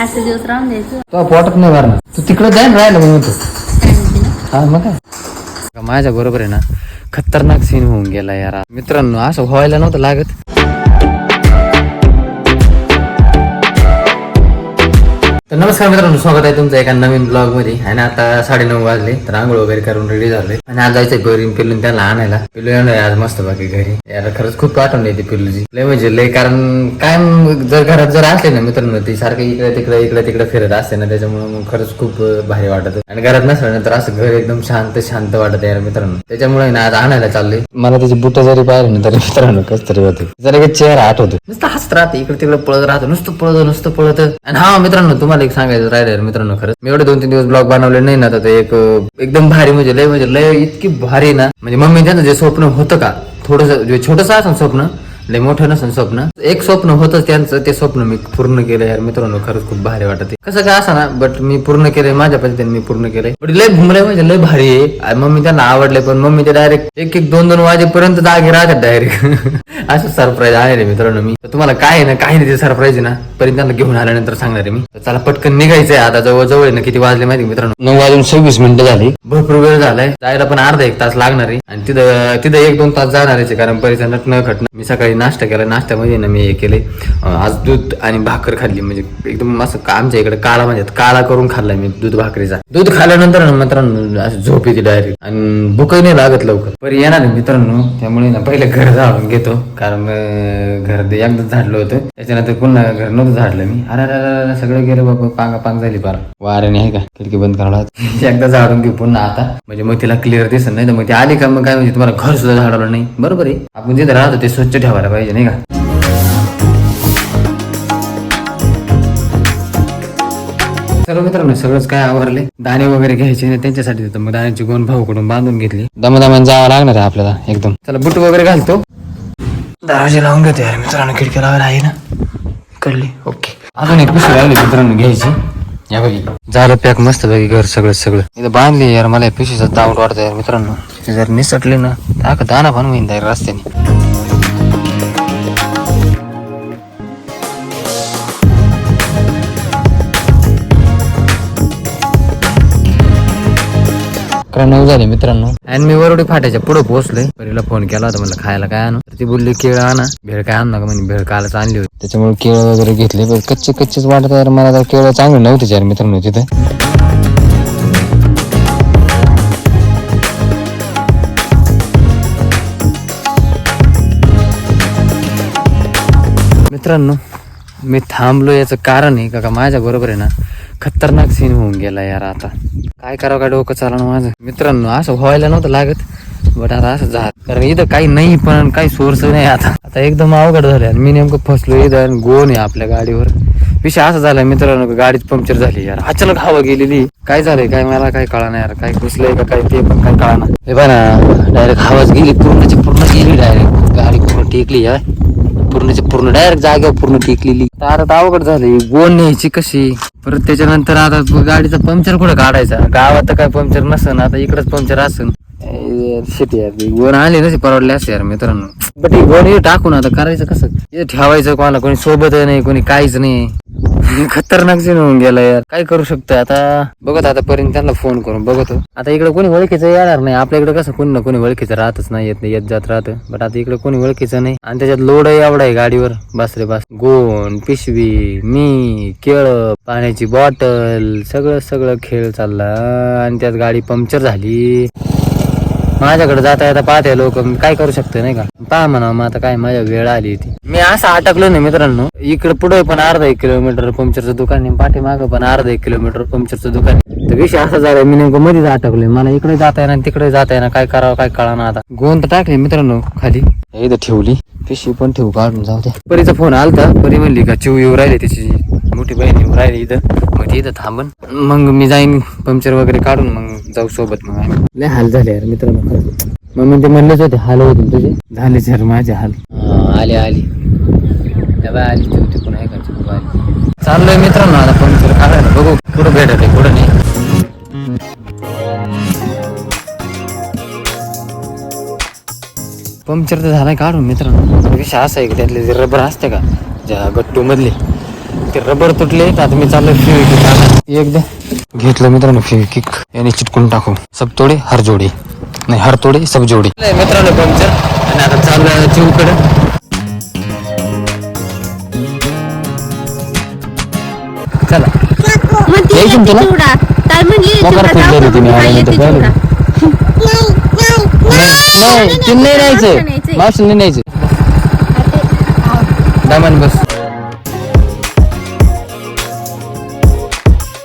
आजचे दिवस राहून द्यायचं. तो पोटात नाही भरणार तू तिकडे जाईन राहिलं म्हणून तू? हा मग काय? माझ्या बरोबर आहे ना खतरनाक सीन होऊन गेला यार. मित्रांनो असं व्हायला नव्हतं लागत. तर नमस्कार मित्रांनो स्वागत आहे तुमचं एका नवीन ब्लॉगमध्ये आणि आता साडेनऊ वाजले तर आंघोळ वगैरे करून रेडी झाले आणि आज जायचंय घरी पिल्लून त्याला आणायला. पिल्लू येणार आज मस्त बाकी घरी. यार खरंच खूप आठवण येते पिल्लूची. लय म्हणजे लय कारण काय मग जर घरात जर असले ना मित्रांनो ती सारखं इकडे तिकडे इकडे तिकडे फिरत असते ना त्याच्यामुळे मग खरंच खूप भारी वाटत आणि घरात नसलं तर असं घर एकदम शांत शांत वाटत यार मित्रांनो. त्याच्यामुळे ना आज आणायला चाललोय. मला त्याची बुट जरी पाहिली ना तरी मित्रांनो कस तरी होते. जरा एक चेहरा आठवतो नुसतं हसत राहते इकडे तिकडे पळत राहतो नुसतं पळत नुसतं पळत. आणि हा मित्रांनो तुम्हाला एक सांगायचं राहिलं मित्रांनो खरंच. मी एवढे दोन तीन दिवस ब्लॉग बनवले नाही ना तर एक एकदम भारी म्हणजे लय म्हणजे लय इतकी भारी ना. म्हणजे मम्मी त्यांचं जे स्वप्न होतं का थोडस छोटस असं स्वप्न लय मोठं नसेल स्वप्न. एक स्वप्न होतं त्यांचं ते स्वप्न मी पूर्ण केलं यार. मित्रांनो खरंच खूप भारी वाटत कसं काय असं ना बट मी पूर्ण केलंय माझ्या पद्धतीने मी पूर्ण केलंय. बट लय भुमरे म्हणजे लय भारी आहे. मम्मी त्यांना आवडले पण मम्मी ते डायरेक्ट एक एक दोन दोन वाजेपर्यंत जागे राहतात डायरेक्ट असं सरप्राईज आहे रे मित्रांनो मी. तुम्हाला काय आहे ना काही नाही ते सरप्राईज ना पर्यंत त्यांना घेऊन आल्यानंतर सांगणार आहे मी. चला पटकन निघायचंय आता जवळ जवळ आहे ना किती वाजले माहिती मित्रांनो? नऊ वाजून सव्वीस मिनिटं झाली. भरपूर वेळ झालाय. जायला पण अर्धा एक तास लागणार आहे. आणि तिथं तिथं एक दोन तास जाणार आहे कारण परिसर न खटणं मी सकाळी नाश्ता केला नाश्त्यामध्ये ना मी हे केले. आज दूध आणि भाकर खाल्ली म्हणजे एकदम असं आमच्या इकडे काळा म्हणजे काळा करून खाल्लाय मी दूध भाकरीचा. दूध खाल्ल्यानंतर ना मित्रांनो असं झोप येते डायरेक्ट आणि भूकही नाही लागत लवकर. पण येणार मित्रांनो. त्यामुळे ना पहिले घर झाडून घेतो. कारण घर ते एकदाच झाडलं होतं. त्याच्यानंतर पुन्हा घर नव्हतं झाडलं मी. अरे अरे सगळं गेलं बाबा. पांगा पांग झाली पार. वारे नाही का? खिडकी बंद करा एकदा झाडून घेऊ पुन्हा आता. म्हणजे मग तिला क्लिअर दिसत नाही तर मग ती आली का मग काय? म्हणजे तुम्हाला घर सुद्धा झाडवलं नाही. बरोबर आहे. आपण जिथे राहतो ते स्वच्छ ठेवायला पाहिजे नाही का सर्व मित्रांनो सगळंच काय आवरले? दाणे वगैरे घ्यायचे ना त्यांच्यासाठी देतो मग दाण्याची गोन भाऊकडून बांधून घेतली. दमदमान जावं लागणार आहे आपल्याला एकदम. चला बुट वगैरे घालतो. दरवाजे लावून घेतो यार मित्रांनो खिडकी लावायला आहे ना? कळली? ओके. अजून एक पिशवी राहिली मित्रांनो घ्यायची. या बघी. झालं पॅक मस्त बघी घर सगळं सगळं. इथं बांधली यार मला पिशवीचा दावड वाटतं यार मित्रांनो. जर निसटले ना टाक दाना पण होईन रस्त्याने. अकरा नऊ झाले मित्रांनो. आणि मी वरवडी फाट्याच्या पुढे पोहोचलोय. परीला फोन केला होता म्हणलं खायला काय आणू? तर ती बोलली केळ आणा. भेळ काय आणू नका म्हणे भेळ कालच आणली होती. त्याच्यामुळे केळ वगैरे घेतले पण कच्चे कच्चेच वाटत यार मला तर केळ चांगले नव्हते यार मित्रांनो तिथं. मित्रांनो मी थांबलो याचं कारण आहे का माझ्या बरोबर आहे ना खतरनाक सीन होऊन गेला यार आता. काय करावं का डोकं चालणं माझं? मित्रांनो असं व्हायला नव्हतं लागत बट आता असं झालं. कारण इथं काही नाही पण काही सोर्स नाही आता. आता एकदम अवघड झालं आणि मी नेमकं फसलो इथं आणि गोन आहे आपल्या गाडीवर. विषय असा झाला मित्रांनो गाडीत गाडीच पंक्चर झाली यार. अचानक हवा गेलेली. काय झालंय काय मला काय कळा नाही यार. काय घुसलंय का काय ते पण काय कळा नाही. हे बघा ना डायरेक्ट हवाच गेली पूर्णची पूर्ण गेली डायरेक्ट गाडी पूर्ण टेकली यार. पूर्णची पूर्ण डायरेक्ट जागेवर पूर्ण टेकलेली. तर आता तर अवघड झाली गोण न्यायची कशी? परत त्याच्यानंतर आता गाडीचा पंक्चर कुठं काढायचा? गावात तर काय पंक्चर नसन आता इकडच पंक्चर असन. शेती यार ती गोण नसे परवडले असते यार मित्रांनो. बट हे गोण टाकून आता करायचं कसं? ठेवायचं कोणाला कोणी सोबत नाही कोणी काहीच नाही. खतरनाक सीन होऊन गेला यार. काय करू शकतो आता? बघत आता पर्यंत त्यांना फोन करून बघतो. आता इकडे कोणी ओळखीचं येणार नाही. आपल्या इकडे कसं कोणी ना कोणी ओळखीचं राहतच नाही येत नाही येत जात राहतं. बट आता इकडे कोणी ओळखीचं नाही. आणि त्याच्यात लोड एवढा आहे गाडीवर. बस रे बस. गोन पिशवी मी केळ पाण्याची बॉटल सगळं सगळं खेळ चालला. आणि त्यात गाडी पंक्चर झाली. माझ्याकडे जाता येता पाहते लोक काय करू शकते नाही का? पहा म्हणा मग आता काय माझ्या वेळ आली होती. मी असं अटकलो नाही मित्रांनो इकडे पुढे पण अर्धा एक किलोमीटर पंक्चरचं दुकान आहे पाठीमागं पण अर्धा एक किलोमीटर पंक्चरचं दुकान आहे. तर विषय असा झाला मी नेमकं मध्येच अटकलोय. मला इकडे जाता येणार तिकडे जाता येणार काय करावं काय कळा आता. गोंद टाकले मित्रांनो खाली. इथं ठेवली. पिशवी पण ठेवू काढून जाऊ द्या परीचा फोन आलता परी म्हणली का चिव येऊ राहिले त्याची. मोठी बहीण राहिली इथं. मग ती इथं थांबन. मग मी जाईन पंक्चर वगैरे काढून मग जाऊ सोबत मग आम्ही. लय हाल झाले यार मित्रांनो खरंच. मग मी ते म्हणलेच होते हाल होते तुझे? झाले सर माझे हाल. आले आली. आली आली. चाललोय मित्रांनो आता पंक्चर काढायला बघू. कुठं भेटत आहे कुठं नाही. पंक्चर तर झालाय काढून मित्रांनो. विषय असा आहे की त्यातले जे रबर असते का ज्या गट्टू मधले ते रबर तुटले तर आता मी चाललोय फेविकिक आणायला. एक द्या घेतलं मित्रांनो फेविकिक याने चिटकून टाकू सब तोडे हर जोडी नाही हर तोडे सब जोडी मित्रांनो पंक्चर आणि आता चाललं चिवकडे चला यायचं तुला? नाही ते नाही न्यायचं नाही न्यायचं दामन बस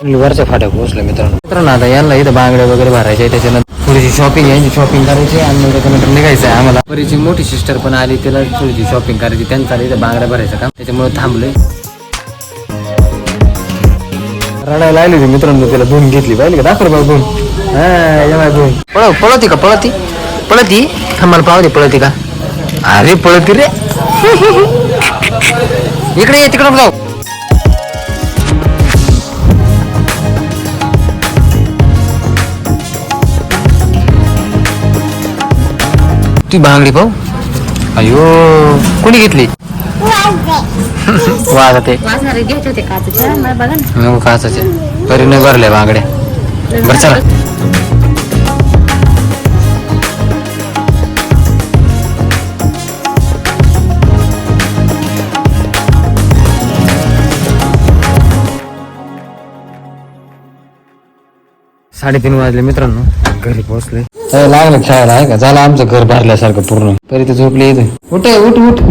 वरच्या फाट्या पोहोचले मित्रांनो. मित्रांनो आता यांना इथं बांगड्या वगैरे भरायच्या त्याच्यानंतर थोडीशी शॉपिंग यांची शॉपिंग करायची आणि मग त्याच्यानंतर निघायचं आहे आम्हाला. परीची मोठी सिस्टर पण आली तिला थोडीशी शॉपिंग करायची त्यांचा इथं बांगड्या भरायचं काम त्याच्यामुळे थांबलोय. रडायला आली होती मित्रांनो तिला धुवून घेतली पाहिजे का? दाखव बाबा धुवून. हा पळव पळवती का पळती? पळती? थांबाला पाहू पळती का? अरे पळती रे. इकडे ये तिकडे जाऊ. ती बांगडी पाहू? अयो कोणी घेतली? वाज ते काचाचे. तरी नाही भरल्या बांगड्या बरं चला. साडेतीन वाजले मित्रांनो. घरी पोहोचले. लागलं खेळायला आहे का? झालं आमचं घर भरल्यासारखं पूर्ण. तरी ते झोपले इथे. उठ उठ उठ.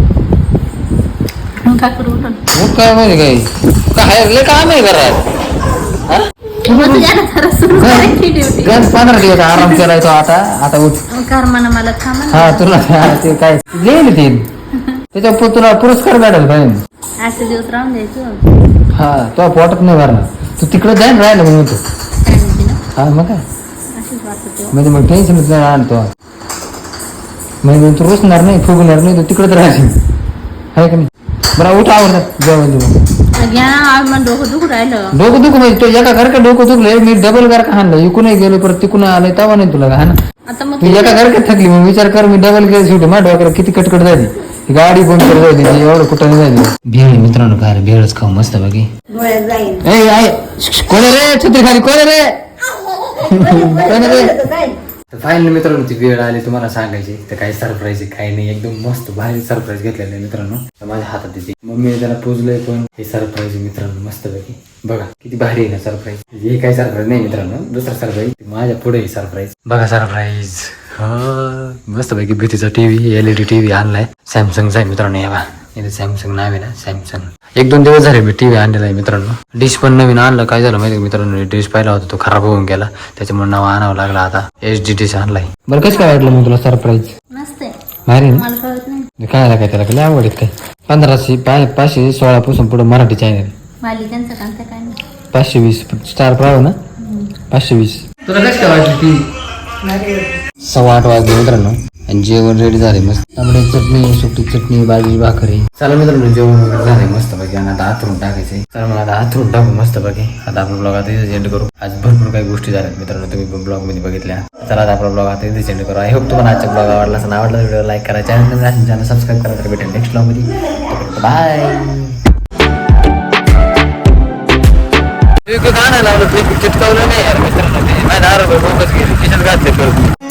काय? उठ. काय माहिती काय काय लय काम आहे घरात. हा? करायची. गण पंधरा दिवस आराम केलाय तो आता. आता उठ. मला. हा तुला हा, ते काय? लिहिलं ते. त्याच्या तुला पुरस्कार भेटेल पाहिजे आजचे दिवस राहून द्यायचं. हा तो पोटात नाही भरणार. तू तिकडे जाईन राहिलं म्हणून तू काय हा मग काय अशीच वाटत तेव्हा. म्हणजे मग टेन्शनच नाही आणतो म्हणजे तू रुसणार नाही फुगणार नाही तू तिकडेच राहायची आहे का नाही बरं उठ आवडतात जेवण जेवण घ्या आज मला डोकं दुखू राहिलं डोकं दुखू म्हणजे तो एका घर का डोकं दुखलंय मी डबल घर का हाणलं इकूनही गेलो परत तिकून आलंय तेव्हा नाही तुला का हा ना आता मग तू एका घरक्यात थकली मग विचार कर मी डबल गेअर शेवटी माझ्या डोक्याला किती कटकट झाली ही गाडी बंद कर जायची ती एवढं कुठं नाही झाली भेळ मित्रांनो काय भेळच खाऊ मस्त बाकी गोळ्यात जाईल ए आय कोण रे छत्री खाली कोण रे तर रे फायनल मित्रांनो ती वेळ आली तुम्हाला सांगायची. तर काही सरप्राईज आहे काही नाही. एकदम मस्त भारी सरप्राईज घेतलेलं आहे मित्रांनो. तर माझ्या हातात येते. मम्मी त्याला पोचलंय पण. हे सरप्राईज मित्रांनो मस्त पैकी बघा किती भारी आहे ना सरप्राईज हे काही सरप्राईज नाही मित्रांनो दुसरा सरप्राईज माझ्या पुढे सरप्राईज बघा सरप्राईज मस्त पैकी भीतीचा टीव्ही एलईडी टीव्ही आणलाय. सॅमसंगचा आहे मित्रांनो या इथे सॅमसंग नाव आहे ना सॅमसंग एक दोन दिवस झाले मी टीव्ही आणलेला आहे मित्रांनो. डिश पण नवीन आणलं काय झालं माहिती मित्रांनो? डिश पाहिला होता तो खराब होऊन गेला. त्याच्यामुळे नाव आणावं लागला आता. एच डी डिश आणलाय. बरं कसं काय वाटलं मग तुला सरप्राईज भारी नाही. काय आला काय त्याला? काय आवडत काय? पंधराशे पाचशे सोळा पासून पुढे मराठी चॅनल नाही. पाचशे वीस स्टार प्राव ना? पाचशे वीस. तुला कसं काय वाटली ती? सव्वा आठ वाजले मित्रांनो. आणि जेवण रेडी झाले मस्त. त्यामुळे चटणी सुकी चटणी भाजी भाकरी. चला मित्रांनो जेवण वगैरे झाले मस्त पैकी आणि आता हातरून टाकायचे चला मला आता हातरून टाकू मस्त पैकी आता आपला ब्लॉग आता इथे एंड करू. आज भरपूर काही गोष्टी झाल्यात मित्रांनो तुम्ही ब्लॉगमध्ये बघितल्या. चला आता आपला ब्लॉग आता इथे एंड करू. आय होप तुम्हाला आजचा ब्लॉग आवडला असं आवडला व्हिडिओ लाईक करा चॅनल चॅनल सबस्क्राईब करा तर भेटेल नेक्स्ट ब्लॉगमध्ये. बाय गाणं लावलं चिटकावलं नाही यार मित्रांनो. ते माझ्या आरोग्य डोकंच गेली खिशात घातले